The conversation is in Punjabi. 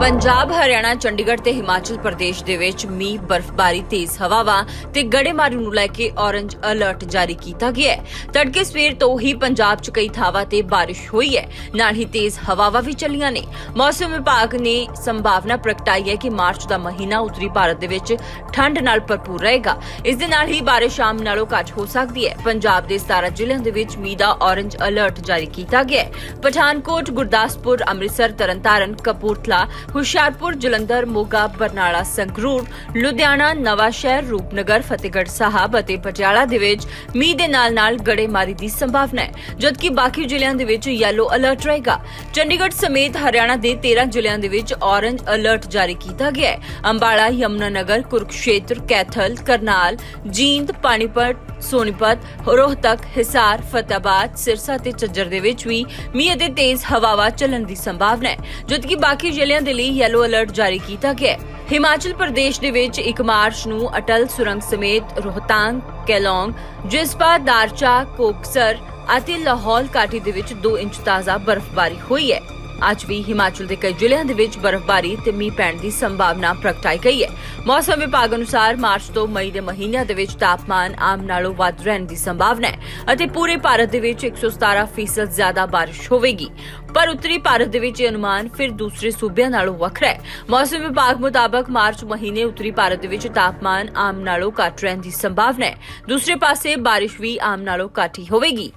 ਪੰਜਾਬ, ਹਰਿਆਣਾ, ਚੰਡੀਗੜ੍ਹ ਤੇ ਹਿਮਾਚਲ ਪ੍ਰਦੇਸ਼ ਦੇ ਵਿੱਚ ਮੀਂਹ, ਬਰਫ਼ਬਾਰੀ, ਤੇਜ਼ ਹਵਾਵਾਂ ਤੇ ਗੜੇਮਾਰੀ ਨੂੰ ਲੈ ਕੇ ਔਰੰਜ ਅਲਰਟ ਜਾਰੀ ਕੀਤਾ ਗਿਆ ਹੈ। ਤੜਕੇ ਸਵੇਰ ਤੋਂ ਹੀ ਪੰਜਾਬ 'ਚ ਕਈ ਥਾਵਾਂ ਤੇ ਬਾਰਿਸ਼ ਹੋਈ ਹੈ। ਨਾਲ ਹੀ ਤੇਜ਼ ਹਵਾਵਾਂ ਵੀ ਚੱਲੀਆਂ ਨੇ। ਮੌਸਮ ਵਿਭਾਗ ਨੇ ਸੰਭਾਵਨਾ ਪ੍ਰਗਟਾਈ ਹੈ ਕਿ ਮਾਰਚ ਦਾ ਮਹੀਨਾ ਉੱਤਰੀ ਭਾਰਤ ਦੇ ਵਿੱਚ ਠੰਡ ਨਾਲ ਭਰਪੂਰ ਰਹੇਗਾ। ਇਸ ਦੇ ਨਾਲ ਹੀ ਬਾਰਿਸ਼ ਆਮ ਨਾਲੋਂ ਘੱਟ ਹੋ ਸਕਦੀ ਹੈ। ਪੰਜਾਬ ਦੇ 17 ਜ਼ਿਲ੍ਹਿਆਂ ਦੇ ਵਿੱਚ ਮੀਂਹ ਦਾ ਔਰੰਜ ਅਲਰਟ ਜਾਰੀ ਕੀਤਾ ਗਿਆ ਹੈ। ਪਠਾਨਕੋਟ, ਗੁਰਦਾਸਪੁਰ, ਅੰਮ੍ਰਿਤਸਰ, ਤਰਨਤਾਰਨ, ਕਪੂਰਥਲਾ ਹੁਸ਼ਿਆਰਪੁਰ, ਜਲੰਧਰ, ਮੋਗਾ, ਬਰਨਾਲਾ, ਸੰਗਰੂਰ, ਲੁਧਿਆਣਾ ਨਵਾਂ ਸ਼ਹਿਰ ਰੂਪਨਗਰ, ਫਤਿਹਗੜ੍ਹ ਸਾਹਿਬ ਅਤੇ ਪਟਿਆਲਾ ਦੇ ਵਿੱਚ ਮੀਂਹ ਦੇ ਨਾਲ-ਨਾਲ ਗੜੇਮਾਰੀ ਦੀ ਸੰਭਾਵਨਾ ਹੈ। ਜਦਕਿ ਬਾਕੀ ਜ਼ਿਲ੍ਹਿਆਂ ਦੇ ਵਿੱਚ ਯੈਲੋ ਅਲਰਟ ਰਹੇਗਾ। ਚੰਡੀਗੜ੍ਹ ਸਮੇਤ ਹਰਿਆਣਾ ਦੇ 13 ਜ਼ਿਲ੍ਹਿਆਂ ਦੇ ਵਿੱਚ ਔਰੰਜ ਅਲਰਟ ਜਾਰੀ ਕੀਤਾ ਗਿਆ ਹੈ। ਅੰਬਾਲਾ, ਯਮੁਨਾਨਗਰ, ਕੁਰਕਸ਼ੇਤਰ, ਕੈਥਲ, ਕਰਨਾਲ, ਜੀਂਦ, ਪਾਣੀਪਤ ਸੋਨੀਪਤ, ਰੋਹਤਕ, ਹਿਸਾਰ ਫਤਿਆਬਾਦ ਸਿਰਸਾ ਤੇ ਝੱਜਰ ਦੇ ਵਿੱਚ ਵੀ ਮੀਂਹ ਅਤੇ ਤੇਜ਼ ਹਵਾਵਾਂ ਚੱਲਣ ਦੀ ਸੰਭਾਵਨਾ ਹੈ, ਜਦਕਿ ਬਾਕੀ ਜ਼ਿਲ੍ਹਿਆਂ ਦੇ ਲਈ ਯੈਲੋ ਅਲਰਟ ਜਾਰੀ ਕੀਤਾ ਗਿਆ ਹੈ। ਹਿਮਾਚਲ ਪ੍ਰਦੇਸ਼ ਦੇ ਵਿੱਚ 1 ਮਾਰਚ ਨੂੰ ਅਟਲ ਸੁਰੰਗ ਸਮੇਤ ਰੋਹਤਾਂਗ, ਕੈਲੋਂਗ, ਜਿਸਪਾ, ਦਾਰਚਾ, ਕੋਕਸਰ ਅਤੇ ਲਾਹੌਲ ਘਾਟੀ ਦੇ ਵਿੱਚ 2 ਇੰਚ ਤਾਜ਼ਾ ਬਰਫ਼ਬਾਰੀ ਹੋਈ ਹੈ। ਅੱਜ ਵੀ ਹਿਮਾਚਲ ਦੇ ਕਈ ਜ਼ਿਲ੍ਹਿਆਂ ਦੇ ਵਿੱਚ ਬਰਫ਼ਬਾਰੀ ਤੇ ਮੀਂਹ ਪੈਣ ਦੀ ਸੰਭਾਵਨਾ ਪ੍ਰਗਟਾਈ ਗਈ ਹੈ। ਮੌਸਮ ਵਿਭਾਗ ਅਨੁਸਾਰ ਮਾਰਚ ਤੋਂ ਮਈ ਦੇ ਮਹੀਨਿਆਂ ਦੇ ਵਿੱਚ ਤਾਪਮਾਨ ਆਮ ਨਾਲੋਂ ਵੱਧ ਰਹਿਣ ਦੀ ਸੰਭਾਵਨਾ ਹੈ ਅਤੇ ਪੂਰੇ ਭਾਰਤ ਦੇ ਵਿੱਚ 117 ਫੀਸਦ ਜ਼ਿਆਦਾ ਬਾਰਿਸ਼ ਹੋਵੇਗੀ। ਪਰ ਉੱਤਰੀ ਭਾਰਤ ਦੇ ਵਿੱਚ ਇਹ ਅਨੁਮਾਨ ਫਿਰ ਦੂਸਰੇ ਸੂਬਿਆਂ ਨਾਲੋਂ ਵੱਖਰਾ ਹੈ। ਮੌਸਮ ਵਿਭਾਗ ਮੁਤਾਬਕ ਮਾਰਚ ਮਹੀਨੇ ਉੱਤਰੀ ਭਾਰਤ ਦੇ ਵਿੱਚ ਤਾਪਮਾਨ ਆਮ ਨਾਲੋਂ ਘੱਟ ਰਹਿਣ ਦੀ ਸੰਭਾਵਨਾ ਹੈ। ਦੂਸਰੇ ਪਾਸੇ ਬਾਰਿਸ਼ ਵੀ ਆਮ ਨਾਲੋਂ ਘੱਟ ਹੀ ਹੋਵੇਗੀ।